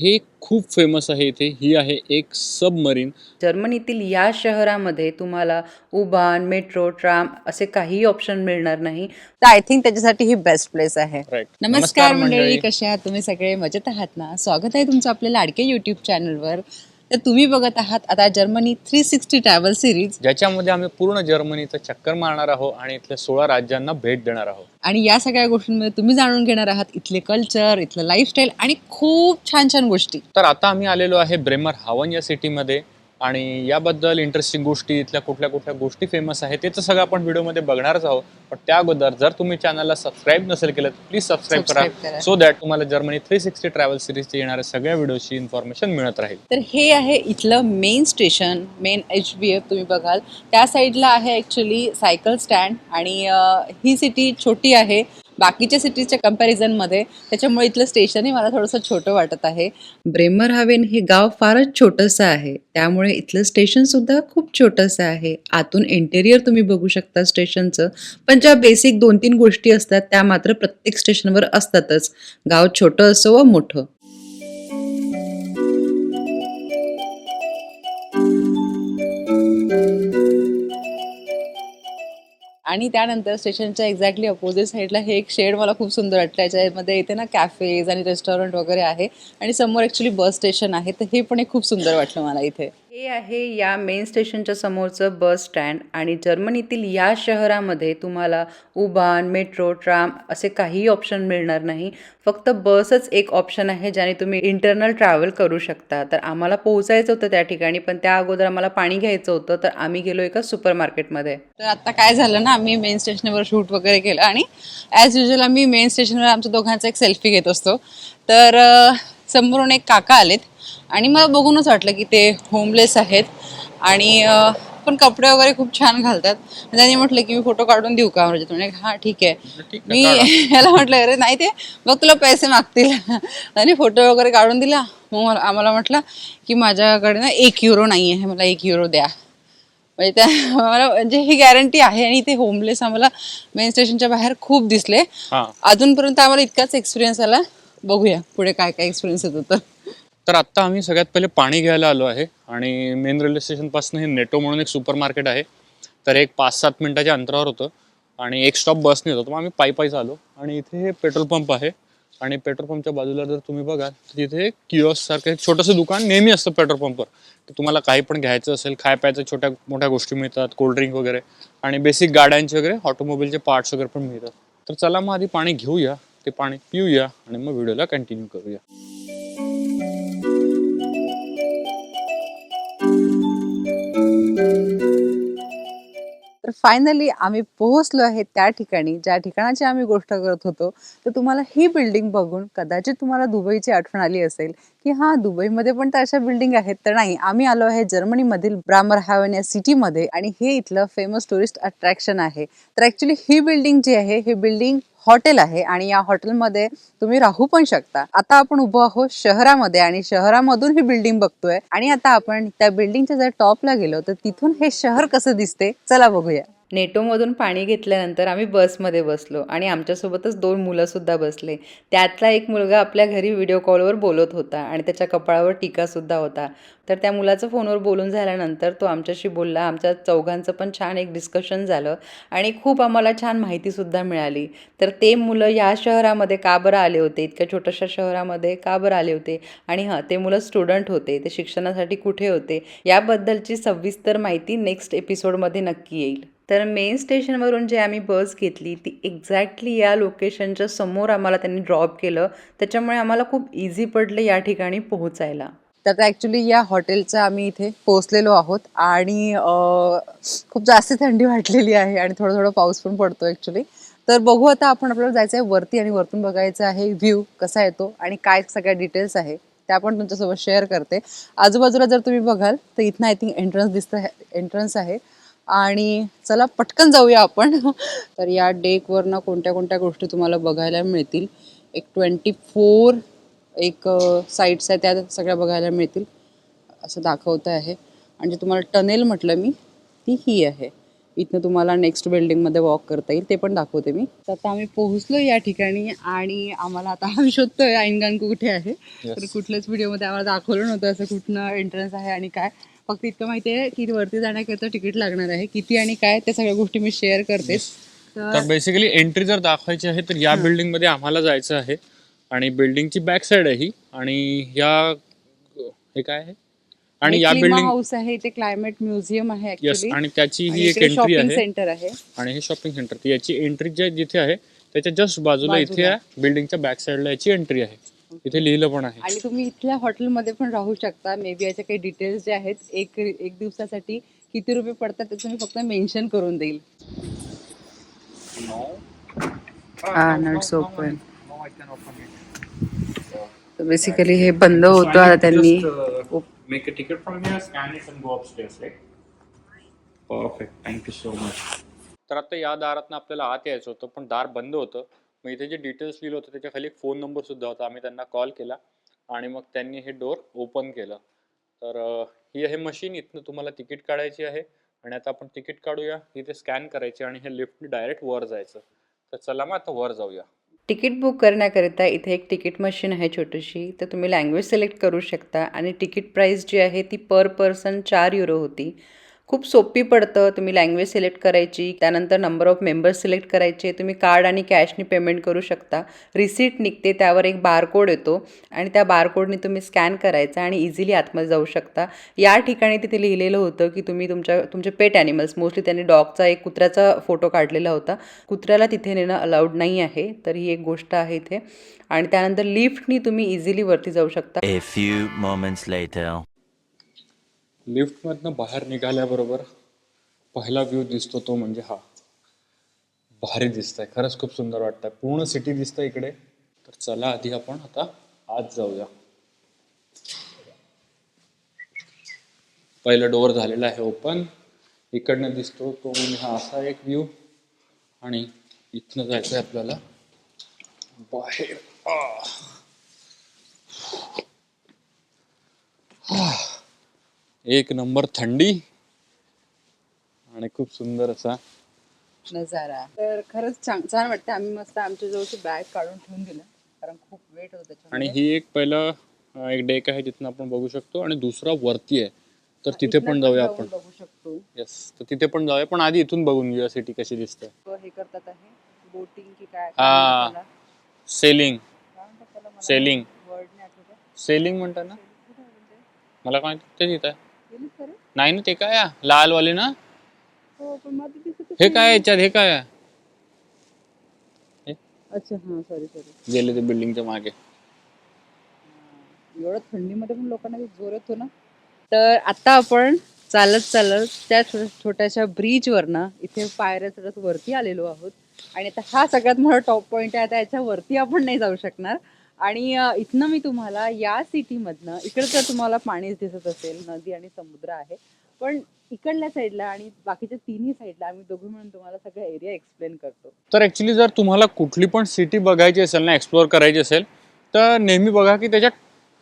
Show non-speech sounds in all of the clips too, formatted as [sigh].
हे खूप फेमस आहे इथे. ही आहे एक सबमरीन जर्मनीतील या शहरामध्ये तुम्हाला उबान मेट्रो ट्राम असे काहीही ऑप्शन मिळणार नाही. तर आय थिंक त्याच्यासाठी ही बेस्ट प्लेस आहे. राईट नमस्कार मंडळी. कसे आहात? तुम्ही सगळे मजेत आहात ना? स्वागत आहे तुमचं आपल्या लाडके युट्यूब चॅनलवर तर तुम्ही बघत आहात आता Germany three sixty travel series ज्याच्यामध्ये आम्ही पूर्ण जर्मनीचं चक्कर मारणार आहोत आणि इथल्या सोळा राज्यांना भेट देणार आहोत. आणि या सगळ्या गोष्टींमध्ये तुम्ही जाणून घेणार आहात इथले कल्चर इथलं लाईफस्टाईल आणि खूप छान छान गोष्टी. तर आता आम्ही आलेलो आहे ब्रेमर हावन या सिटीमध्ये आणि याबद्दल इंटरेस्टिंग गोष्टी इथल्या कुठल्या कुठल्या गोष्टी फेमस आहेत ते तर सगळं आपण व्हिडिओमध्ये बघणारच आहोत. पण त्या अगोदर जर तुम्ही चॅनलला सबस्क्राईब नसेल केलं तर प्लीज सबस्क्राईब करा. सो दॅट तुम्हाला जर्मनी थ्री सिक्स्टी ट्रॅव्हल सिरीजचे येणाऱ्या सगळ्या व्हिडिओची इन्फॉर्मेशन मिळत राहील. तर हे आहे इथलं main station main H B F तुम्ही बघाल. त्या साईडला आहे ॲक्च्युली सायकल स्टँड आणि ही सिटी छोटी आहे. बाकीच्या सिटीजच्या कम्पॅरिझनमध्ये त्याच्यामुळे इथलं स्टेशनही मला थोडंसं छोटं वाटत आहे. ब्रेमर हावेन हे गाव फारच छोटंसं आहे. त्यामुळे इथलं स्टेशन सुद्धा खूप छोटंसं आहे. आतून इंटेरियर तुम्ही बघू शकता स्टेशनचं पण ज्या बेसिक दोन तीन गोष्टी असतात त्या मात्र प्रत्येक स्टेशनवर असतातच. गाव छोटं असो व मोठं. आणि त्यानंतर स्टेशनच्या एक्झॅक्टली अपोजिट साईडला हे एक शेड मला खूप सुंदर वाटलं. याच्यामध्ये इथे ना कॅफेज आणि रेस्टॉरंट वगैरे आहे आणि समोर ॲक्च्युली बस स्टेशन आहे. तर हे पण एक खूप सुंदर वाटलं मला इथे. हे आहे या मेन स्टेशनच्या समोरचं बस स्टँड आणि जर्मनीतील या शहरामध्ये तुम्हाला उबान मेट्रो ट्राम असे काहीही ऑप्शन मिळणार नाही. फक्त बसच एक ऑप्शन आहे ज्याने तुम्ही इंटरनल ट्रॅव्हल करू शकता. तर आम्हाला पोहोचायचं होतं त्या ठिकाणी पण त्या अगोदर आम्हाला पाणी घ्यायचं होतं तर आम्ही गेलो एका सुपर मार्केटमध्ये तर आता काय झालं ना आम्ही मेन स्टेशनवर शूट वगैरे केलं आणि ॲज युजल आम्ही मेन स्टेशनवर आमच्या दोघांचा एक सेल्फी घेत असतो. तर समोरून एक काका आलेत. आणि मला बघूनच वाटलं की ते होमलेस आहेत. आणि पण कपडे वगैरे खूप छान घालतात. त्यांनी म्हटलं की मी फोटो काढून देऊ का म्हणजे म्हणे हां ठीक आहे. मी [laughs] याला म्हटलं अरे नाही ते मग तुला पैसे मागतील. [laughs] आणि फोटो वगैरे काढून दिला. मग आम्हाला म्हटलं की माझ्याकडे ना एक युरो नाही आहे मला एक युरो द्या. म्हणजे त्या [laughs] मला म्हणजे ही गॅरंटी आहे आणि ते होमलेस आम्हाला मेन स्टेशनच्या बाहेर खूप दिसले. अजूनपर्यंत आम्हाला इतकाच एक्सपिरियन्स आला. बघूया पुढे काय काय एक्सपिरियन्स येतो तर तर आत्ता आम्ही सगळ्यात पहिले पाणी घ्यायला आलो आहे आणि मेन रेल्वे स्टेशनपासून हे नेटो म्हणून एक सुपर मार्केट आहे. तर एक पाच सात मिनिटाच्या अंतरावर होतं आणि एक स्टॉप बसने होतो. मग आम्ही पायी पायीच आलो आणि इथे हे पेट्रोल पंप आहे आणि पेट्रोल पंपच्या बाजूला जर तुम्ही बघाल तर तिथे किओस सारखं एक छोटंसं दुकान नेहमी असतं पेट्रोल पंपवर तुम्हाला काही पण घ्यायचं असेल खाय प्यायचं छोट्या मोठ्या गोष्टी मिळतात कोल्ड्रिंक वगैरे आणि बेसिक गाड्यांचे वगैरे ऑटोमोबाईलचे पार्ट्स वगैरे पण मिळतात. तर चला मग आधी पाणी घेऊया ते पाणी पिऊया आणि मग व्हिडिओला कंटिन्यू करूया. तर फायनली आम्ही पोहोचलो आहे त्या ठिकाणी. ज्या ठिकाणाची आम्ही गोष्ट करत होतो तर तुम्हाला ही बिल्डिंग बघून कदाचित तुम्हाला दुबईची आठवण आली असेल की हा दुबईमध्ये पण तर अशा बिल्डिंग आहेत तर नाही. आम्ही आलो आहे जर्मनीमधील ब्रामर हॅवन या सिटीमध्ये आणि हे इथलं फेमस टुरिस्ट अट्रॅक्शन आहे. तर ऍक्च्युली ही बिल्डिंग जी आहे ही बिल्डिंग हॉटेल आहे आणि या हॉटेलमध्ये तुम्ही राहू पण शकता. आता आपण उभं आहोत शहरामध्ये आणि शहरामधून ही बिल्डिंग बघतोय. आणि आता आपण त्या बिल्डिंगच्या जर टॉपला गेलो तर तिथून हे शहर कसं दिसते? चला बघूया. नेटोमधून पाणी घेतल्यानंतर आम्ही बसमध्ये बसलो आणि आमच्यासोबतच दोन मुलंसुद्धा बसले. त्यातला एक मुलगा आपल्या घरी व्हिडिओ कॉलवर बोलत होता आणि त्याच्या कपाळावर टीकासुद्धा होता. तर त्या मुलाचं फोनवर बोलून झाल्यानंतर तो आमच्याशी बोलला. आमच्या चौघांचं पण छान एक डिस्कशन झालं आणि खूप आम्हाला छान माहितीसुद्धा मिळाली. तर ते मुलं या शहरामध्ये का बरं आले होते? इतक्या छोट्याशा शहरामध्ये का बरं आले होते? आणि हां ते मुलं स्टुडंट होते. ते शिक्षणासाठी कुठे होते? याबद्दलची सविस्तर माहिती नेक्स्ट एपिसोडमध्ये नक्की येईल. तर मेन स्टेशनवरून जे आम्ही बस घेतली ती एक्झॅक्टली या लोकेशनच्या समोर आम्हाला त्यांनी ड्रॉप केलं. त्याच्यामुळे आम्हाला खूप इझी पडलं या ठिकाणी पोहोचायला. तर आता ॲक्च्युली या हॉटेलचा आम्ही इथे पोहोचलेलो आहोत आणि खूप जास्त थंडी वाटलेली आहे आणि थोडं थोडं पाऊस पण पडतो ॲक्च्युली तर बघू आता आपण आपल्याला जायचं आहे वरती आणि वरतून बघायचं आहे व्ह्यू कसा येतो आणि काय सगळ्या डिटेल्स आहे त्या पण तुमच्यासोबत शेअर करते. आजूबाजूला जर तुम्ही बघाल तर इथनं आय थिंक एंट्रन्स दिसतं एंट्रन्स आहे. आणि चला पटकन जाऊया आपण. तर या डेकवरनं कोणत्या कोणत्या गोष्टी तुम्हाला बघायला मिळतील? एक ट्वेंटी फोर एक साईट्स आहेत त्या सगळ्या बघायला मिळतील. असं दाखवतं आहे. आणि जे तुम्हाला टनेल म्हटलं मी ती ही आहे. इथनं तुम्हाला नेक्स्ट बिल्डिंगमध्ये वॉक करता येईल ते पण दाखवते मी. तर आता आम्ही पोहोचलो या ठिकाणी आणि आम्हाला आता आम्ही शोधतोय आईनगांकू कुठे आहे. तर कुठल्याच व्हिडिओमध्ये आम्हाला दाखवलं नव्हतं असं कुठनं एंट्रन्स आहे आणि काय. फक्त इतकं माहिती आहे की वरती जाण्याकरता तिकीट लागणार आहे. किती आणि काय त्या सगळ्या गोष्टी मी शेअर करते तर बेसिकली एंट्री जर दाखवायची आहे तर या बिल्डिंगमध्ये आम्हाला जायचं आहे. आणि बिल्डिंगची बॅक साइड आहे ही. आणि या हे काय आहे? आणि या बिल्डिंग हाऊस आहे इथे क्लायमेट म्युझियम आहे आणि त्याची ही एक एंट्री आहे. सेंटर आहे. आणि हे शॉपिंग सेंटर याची एंट्री जिथे आहे त्याच्या जस्ट बाजूला इथे बिल्डिंगच्या बॅक साइडला याची एंट्री आहे. इथे लिहिलं पण आहे. आणि तुम्ही इथल्या हॉटेलमध्ये पण राहू शकता. मे बी याचे काही डिटेल्स जे आहेत एक एक दिवसासाठी किती रुपये पडतात ते तुम्ही फक्त मेन्शन करून देईल. हा नट्स ओपन बेसिकली हे बंद होतं आता त्यांनी. Make a ticket from here scan it and go upstairs right perfect thank you so much तर आता या दारातनं आपल्याला आत यायचं होतं पण दार बंद होतं. मग इथे जे डिटेल्स लिहिलं होतं त्याच्याखाली एक फोन नंबर सुद्धा होता. आम्ही त्यांना कॉल केला आणि मग त्यांनी हे डोर ओपन केलं. तर ही आहे मशीन इथनं तुम्हाला तिकीट काढायची आहे. आणि आता आपण तिकीट काढूया. इथे स्कॅन करायचे आणि हे लिफ्ट डायरेक्ट वर जायचं. तर चला मग आता वर जाऊया. तिकीट बुक करण्याकरिता इथे एक तिकीट मशीन आहे छोटीशी. तर तुम्ही लँग्वेज सिलेक्ट करू शकता. आणि तिकीट प्राईस जी आहे ती पर पर्सन चार युरो होती. खूप सोपी पडतं तुम्ही लँग्वेज सिलेक्ट करायची त्यानंतर नंबर ऑफ मेंबर्स सिलेक्ट करायचे तुम्ही कार्ड आणि कॅशनी पेमेंट करू शकता. रिसीट निघते त्यावर एक बारकोड येतो आणि त्या बारकोडने तुम्ही स्कॅन करायचा आणि इझिली आतमध्ये जाऊ शकता. या ठिकाणी तिथे लिहिलेलं होतं की तुम्ही तुमच्या तुमचे पेट ॲनिमल्स मोस्टली त्यांनी डॉगचा एक कुत्र्याचा फोटो काढलेला होता. कुत्र्याला तिथे नेणं अलाउड नाही आहे तर ही एक गोष्ट आहे इथे. आणि त्यानंतर लिफ्टनी तुम्ही इझिली वरती जाऊ शकता. लिफ्टमधनं बाहेर निघाल्याबरोबर पहिला व्ह्यू दिसतो तो म्हणजे हा. भारी दिसतंय. खरंच खूप सुंदर वाटतंय. पूर्ण सिटी दिसतंय इकडे. तर चला आधी आपण आता आत जाऊया. पहिलं डोअर झालेलं आहे ओपन इकडनं दिसतो तो म्हणजे हा असा एक व्ह्यू आणि इथनं जायचं आहे आपल्याला बाहेर. एक नंबर थंडी आणि खूप सुंदर असा नजारा. तर खरंच छान छान वाटतं आम्ही मस्त आमच्या जवळची बॅग काढून ठेवून दिलं कारण खूप वेट होतं आणि ही एक पहिलं एक डेक आहे जिथनं आपण बघू शकतो आणि दुसरा वरती आहे. तर तिथे पण जाऊया आपण. बघू शकतो. येस तर तिथे पण जाऊया. पण आधी इथून बघून घेऊया सिटी कशी दिसते. हे करतात आहे. बोटिंग की काय हा. Selling selling. सेलिंग म्हणतात ना? म्हणजे? मला काय ते तिथं? नाही ना ते काय? लाल वाले ना? हो हे. काय याच्यात? हे काय? अच्छा हा सॉरी सॉरी गेले ते बिल्डिंगच्या मागे. एवढं थंडीमध्ये पण लोकांना जोर येतो ना? तर आता आपण चालत चालत त्या छोट्याशा ब्रिजवरनं इथे पायऱ्या चढत वरती आलेलो आहोत. आणि आता हा सगळ्यात मोठा टॉप पॉईंट आहे आता याच्या वरती आपण नाही जाऊ शकणार. आणि इथनं मी तुम्हाला या सिटीमधनं इकडे तर तुम्हाला पाणीच दिसत असेल नदी आणि समुद्र आहे पण इकडल्या साईडला आणि बाकीच्या तिन्ही साईडला आम्ही दोघं मिळून तुम्हाला सगळा एरिया एक्सप्लेन करतो. तर ऍक्च्युली जर तुम्हाला कुठली पण सिटी बघायची असेल ना एक्सप्लोअर करायची असेल तर नेहमी बघा की त्याच्यात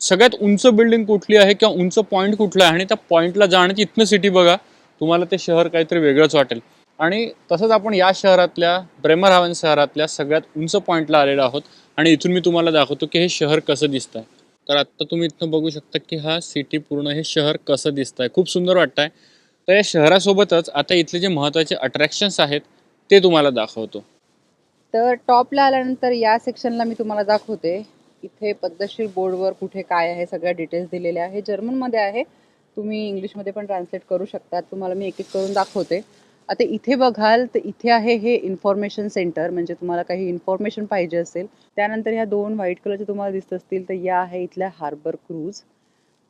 सगळ्यात उंच बिल्डिंग कुठली आहे किंवा उंच पॉईंट कुठला आहे आणि त्या पॉईंटला जाण्याची इथनं सिटी बघा तुम्हाला ते शहर काहीतरी वेगळंच वाटेल. आणि तसंच आपण या शहरातल्या ब्रेमरहावन शहरातल्या सगळ्यात उंच पॉईंटला आलेलो आहोत. आणि इथून मी तुम्हाला दाखवतो की हे शहर कसं दिसतंय. तर आत्ता तुम्ही इथनं बघू शकता की हा सिटी पूर्ण हे शहर कसं दिसतंय. खूप सुंदर वाटतंय. तर या शहरासोबतच आता इथले जे महत्त्वाचे अट्रॅक्शन्स आहेत ते तुम्हाला दाखवतो. तर टॉपला आल्यानंतर या सेक्शनला मी तुम्हाला दाखवते. इथे पद्धतशीर बोर्डवर कुठे काय आहे सगळ्या डिटेल्स दिलेल्या आहे. जर्मनमध्ये आहे. तुम्ही इंग्लिशमध्ये पण ट्रान्सलेट करू शकता तुम्हाला मी एक एक करून दाखवते. आता इथे बघाल तर इथे आहे हे इन्फॉर्मेशन सेंटर म्हणजे तुम्हाला काही इन्फॉर्मेशन पाहिजे असेल. त्यानंतर ह्या दोन व्हाईट कलरचे तुम्हाला दिसत असतील तर या आहे इथल्या हार्बर क्रूज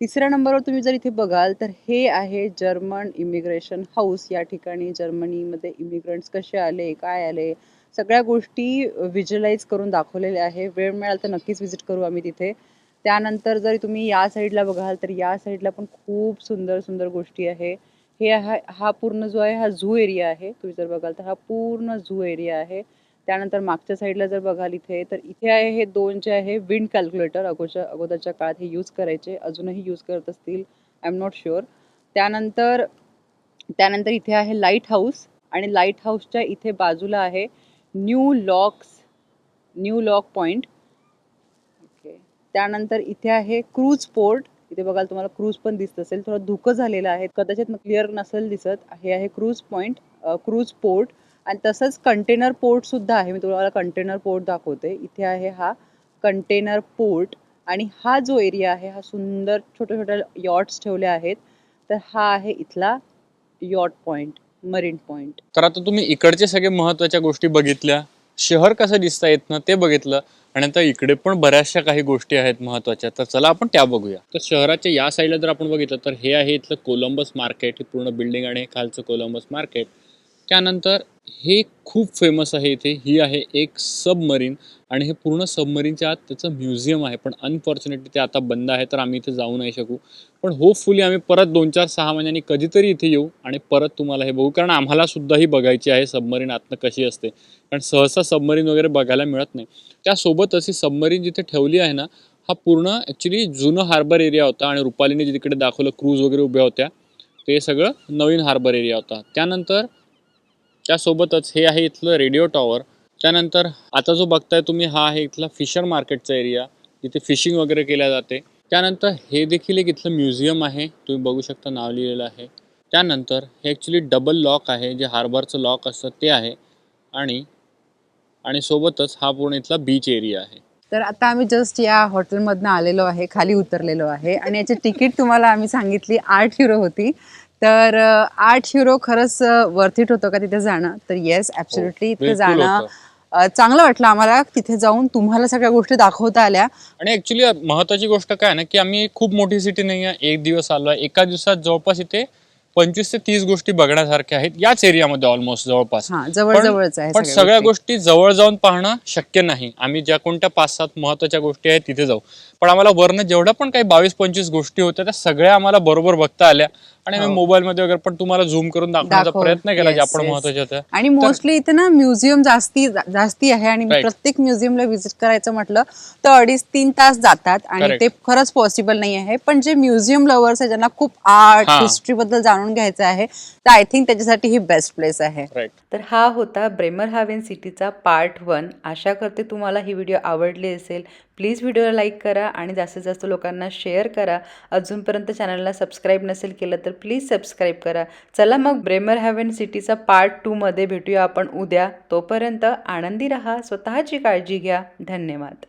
तिसऱ्या नंबरवर तुम्ही जर इथे बघाल तर हे आहे जर्मन इमिग्रेशन हाऊस या ठिकाणी जर्मनीमध्ये इमिग्रंट्स कसे आले काय आले सगळ्या गोष्टी व्हिज्युअलाइज करून दाखवलेल्या आहे. वेळ मिळाल तर नक्कीच व्हिजिट करू आम्ही तिथे. त्यानंतर जर तुम्ही या साईडला बघाल तर या साईडला पण खूप सुंदर सुंदर गोष्टी आहे. हे हा हा पूर्ण जो आहे हा झू एरिया आहे. तुम्ही जर बघाल तर हा पूर्ण झू एरिया आहे. त्यानंतर मागच्या साईडला जर बघाल इथे तर इथे आहे हे दोन जे आहे विंड कॅल्क्युलेटर. अगोदरच्या अगोदरच्या काळात हे यूज करायचे अजूनही यूज करत असतील आय एम नॉट शुअर त्यानंतर त्यानंतर इथे आहे लाइट हाऊस आणि लाइट हाऊसच्या इथे बाजूला आहे new locks new lock point okay त्यानंतर इथे आहे क्रूज पोर्ट इथे बघाल तुम्हाला क्रूज पण दिसत असेल. थोडं धुकं झालेलं आहे. कदाचित क्लिअर नसेल दिसत. हे आहे क्रूज पॉईंट क्रूज पोर्ट आणि तसंच कंटेनर पोर्ट सुद्धा आहे. मी तुम्हाला कंटेनर पोर्ट दाखवते. इथे आहे हा कंटेनर पोर्ट आणि हा जो एरिया आहे हा सुंदर छोट्या छोट्या यॉट्स ठेवले आहेत. तर हा आहे इथला यॉट पॉइंट मरीन पॉइंट तर आता तुम्ही इकडचे सगळे महत्त्वाच्या गोष्टी बघितल्या. शहर कसं दिसता येत ना ते बघितलं. आणि आता इकडे पण बऱ्याचशा काही गोष्टी आहेत महत्त्वाच्या तर चला आपण त्या बघूया. तर शहराच्या या साईडला जर आपण बघितलं तर हे आहे इथलं कोलंबस मार्केट ही पूर्ण बिल्डिंग आणि खालचं कोलंबस मार्केट त्यानंतर हे खूप फेमस आहे इथे. ही आहे एक सबमरीन आणि हे पूर्ण सबमरीनच्या आत त्याचं म्युझियम आहे. पण अनफॉर्च्युनेटली ते आता बंद आहे तर आम्ही इथे जाऊ नाही शकू. पण होपफुली आम्ही परत दोन चार सहा महिन्यांनी कधीतरी इथे येऊ आणि परत तुम्हाला हे बघू. कारण आम्हाला सुद्धा ही बघायची आहे सबमरीन आतनं कशी असते. कारण सहसा सबमरीन वगैरे बघायला मिळत नाही. त्यासोबतच ही सबमरीन जिथे ठेवली आहे ना हा पूर्ण ॲक्च्युली जुनं हार्बर एरिया होता आणि रुपालीने जे तिकडे दाखवलं क्रूज वगैरे उभ्या होत्या ते सगळं नवीन हार्बर एरिया होता. त्यानंतर त्यासोबतच हे आहे इथलं रेडिओ टॉवर. त्यानंतर आता जो बघताय तुम्ही हा आहे इथला फिशर मार्केटचा एरिया जिथे फिशिंग वगैरे केल्या जाते. त्यानंतर हे देखील एक इथलं म्युझियम आहे तुम्ही बघू शकता नाव लिहिलेलं आहे. त्यानंतर हे ॲक्च्युली डबल लॉक आहे जे हार्बरचं लॉक असतं ते आहे. आणि आणि सोबतच हा पूर्ण इथला बीच एरिया आहे. तर आता आम्ही जस्ट या हॉटेलमधनं आलेलो आहे खाली उतरलेलो आहे. आणि याची तिकीट तुम्हाला आम्ही सांगितली आठ युरो होती. तर आठ युरो खरंच वर्थ इट होतं का तिथे जाणं? तर येस ॲब्सोल्युटली इथे बिलकुल जाणं. चांगलं वाटलं आम्हाला. तिथे जाऊन तुम्हाला सगळ्या गोष्टी दाखवता आल्या. आणि ऍक्च्युली महत्वाची गोष्ट काय ना की आम्ही खूप मोठी सिटी नाही आहे. एक दिवस आलो एका दिवसात जवळपास इथे पंचवीस ते तीस गोष्टी बघण्यासारख्या आहेत याच एरियामध्ये ऑलमोस्ट जवळपास हा जवळ पण- जवळच आहे पण सगळ्या गोष्टी जवळ जाऊन पाहणं शक्य नाही आम्ही ज्या कोणत्या पाच सात महत्त्वाच्या गोष्टी आहेत तिथे जाऊ पण आम्हाला वरनं जेवढ्या पण काही बावीस पंचवीस गोष्टी होत्या त्या सगळ्या आम्हाला बरोबर बघता आल्या आणि आम्ही हो. मोबाईल मध्ये वगैरे पण तुम्हाला झूम करून दाखवण्याचा दाखव. प्रयत्न केला ज्या Yes, पण yes. महत्त्वाच्या होत्या आणि मोस्टली इथे ना म्युझियम जास्ती जास्ती आहे आणि Right. प्रत्येक म्युझियमला व्हिजिट करायचं म्हटलं तर अडीच तीन तास जातात आणि Correct. ते खरंच पॉसिबल नाही आहे पण जे म्युझियम लवर्स आहे ज्यांना खूप आर्ट हा. हिस्ट्री बद्दल जाणून घ्यायचं आहे. तर आय थिंक त्याच्यासाठी ही बेस्ट प्लेस आहे. तर हा होता ब्रेमर हावेन सिटीचा पार्ट वन आशा करते तुम्हाला ही व्हिडिओ आवडली असेल. प्लीज व्हिडिओला लाईक करा आणि जास्तीत जास्त लोकांना शेअर करा. अजूनपर्यंत चॅनलला सबस्क्राईब नसेल केलं तर प्लीज सबस्क्राईब करा. चला मग ब्रेमर हॅवन सिटीचा पार्ट टूमध्ये भेटूया आपण उद्या. तोपर्यंत आनंदी राहा स्वतःची काळजी घ्या. धन्यवाद.